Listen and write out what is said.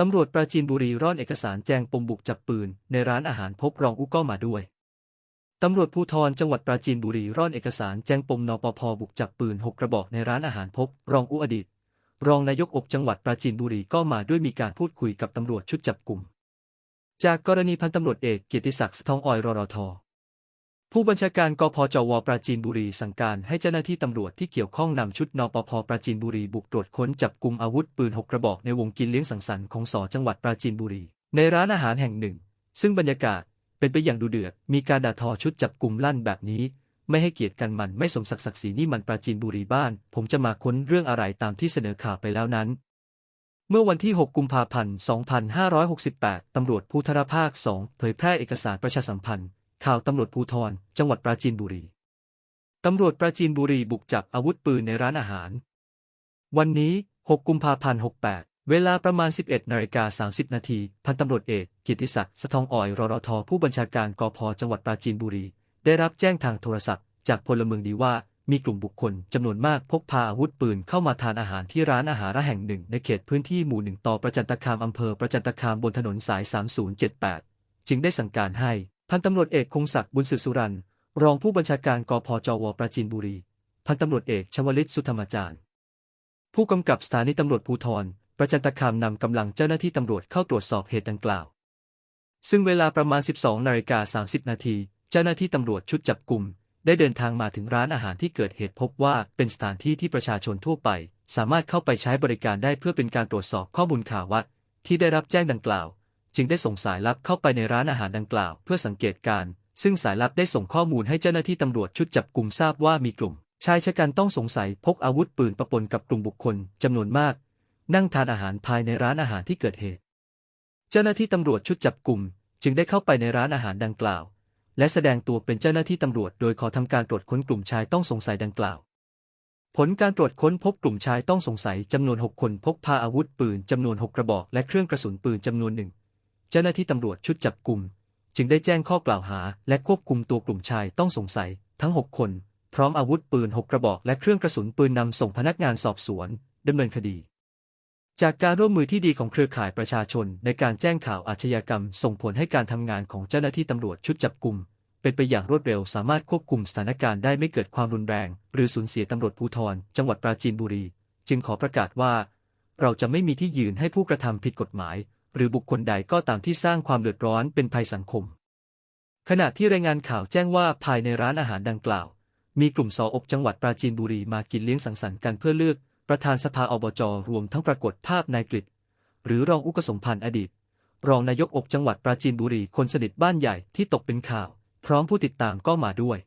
ตำรวจปราจีนบุรีร่อนเอกสารแจงปมบุกจับปืน ในร้านอาหารพบรองอุก็มาด้วย ตำรวจภูธรจังหวัดปราจีนบุรีร่อนเอกสารแจ้งปมนปภบุกจับปืนหกกระบอกในร้านอาหารพบ รองอุอดีต รองนายกอบจังหวัดปราจีนบุรีก็มาด้วยมีการพูดคุยกับตำรวจชุดจับกลุ่ม จากกรณีพันตำรวจเอกเกียรติศักดิ์สทองออยรรท ผู้บัญชาการกพจวปราจีนบุรีสั่งการให้เจ้าหน้าที่ตำรวจที่เกี่ยวข้องนำชุดนปภปราจีนบุรีบุกตรวจค้นจับกลุ่มอาวุธปืนหกกระบอกในวงกินเลี้ยงสังสรรค์ของสจังหวัดปราจีนบุรี ในร้านอาหารแห่งหนึ่ง ซึ่งบรรยากาศเป็นไปอย่างดูเดือดมีการด่าทอชุดจับกลุ่มลั่นแบบนี้ ไม่ให้เกียรติกันมันไม่สมศักดิ์ศักดิ์ศรีนี่มันปราจีนบุรีบ้าน ผมจะมาค้นเรื่องอะไรตามที่เสนอข่าวไปแล้วนั้น เมื่อวันที่ 6 กุมภาพันธ์ 2568 ตำรวจภูธรภาค 2 เผยแพร่เอกสารประชาสัมพันธ์ ข่าวตำรวจภูธร จังหวัดปราจีนบุรี ตำรวจปราจีนบุรีบุกจับอาวุธปืนในร้านอาหาร วันนี้ 6 กุมภาพันธ์ 68 เวลาประมาณ 11นาฬิกา30 นาที พันตำรวจเอกกียรติศักดิ์สะทองอ่อย รรท ผู้บัญชาการกพจังหวัดปราจีนบุรี ได้รับแจ้งทางโทรศัพท์ จากพลเมืองดีว่า มีกลุ่มบุคคลจำนวนมากพกพาอาวุธปืนเข้ามาทานอาหารที่ร้านอาหารแห่งหนึ่ง ในเขตพื้นที่หมู่หนึ่งต่อประจันตคามอำเภอประจันตคามบนถนนสาย 3078 จึงได้สั่งการให้ พันตำรวจเอกคงศักดิ์บุญสืบสุรันรองผู้บัญชาการกพจวปราจีนบุรี พันตำรวจเอกชวลิตสุธรรมจารย์ ผู้กำกับสถานีตำรวจภูธรประจันตคามนำกำลังเจ้าหน้าที่ตำรวจเข้าตรวจสอบเหตุดังกล่าว ซึ่งเวลาประมาณ 12นาฬิกา30 นาทีเจ้าหน้าที่ตำรวจชุดจับกลุ่มได้เดินทางมาถึงร้านอาหารที่เกิดเหตุพบว่าเป็นสถานที่ที่ประชาชนทั่วไป สามารถเข้าไปใช้บริการได้เพื่อเป็นการตรวจสอบข้อมูลข่าวว่าที่ได้รับแจ้งดังกล่าว จึงได้ส่งสายลับเข้าไปในร้านอาหารดังกล่าวเพื่อสังเกตการณ์ซึ่งสายลับได้ส่งข้อมูลให้เจ้าหน้าที่ตำรวจชุดจับกลุ่มทราบว่ามีกลุ่ม ชายชะกันต้องสงสัยพกอาวุธปืนประปนกับกลุ่มบุคคลจำนวนมาก นั่งทานอาหารภายในร้านอาหารที่เกิดเหตุ เจ้าหน้าที่ตำรวจชุดจับกลุ่ม จึงได้เข้าไปในร้านอาหารดังกล่าว และแสดงตัวเป็นเจ้าหน้าที่ตำรวจโดยขอทำการตรวจค้นกลุ่มชายต้องสงสัยดังกล่าว ผลการตรวจค้นพบกลุ่มชายต้องสงสัยจำนวน 6 คนพกพาอาวุธปืนจำนวน 6 กระบอกและเครื่องกระสุนปืนจำนวนหนึ่ง จ้าหน้าที่ตำรวจชุดจับกลุ่ม จึงได้แจ้งข้อกล่าวหา และควบคุมตัวกลุ่มชายต้องสงสัย ทั้ง 6 คน พร้อมอาวุธปืน 6 กระบอก และเครื่องกระสุนปืนนำส่งพนักงานสอบสวนดำเนินคดี จากการร่วมมือที่ดีของเครือข่ายประชาชน ในการแจ้งข่าวอาชญากรรม ส่งผลให้การทำงานของเจ้าหน้าที่ตำรวจชุดจับกลุ่มเป็นไปอย่างรวดเร็วสามารถควบคุมสถานการณ์ได้ไม่เกิดความรุนแรง หรือสูญเสียตำรวจภูธรจังหวัดปราจีนบุรี จึงขอประกาศว่า เราจะไม่มีที่ยืนให้ผู้กระทำผิดกฎหมาย หรือบุคคลใดก็ตามที่สร้างความเดือดร้อนเป็นภัยสังคม ขณะที่รายงานข่าวแจ้งว่าภายในร้านอาหารดังกล่าว มีกลุ่มสออบจังหวัดปราจีนบุรีมากินเลี้ยงสังสรรค์กันเพื่อเลือก ประธานสภาอบจรวมทั้งปรากฏภาพนายกฤษหรือรองอุกสมพันธ์อดีต รองนายกอบจังหวัดปราจีนบุรีคนสนิทบ้านใหญ่ที่ตกเป็นข่าว พร้อมผู้ติดตามก็มาด้วย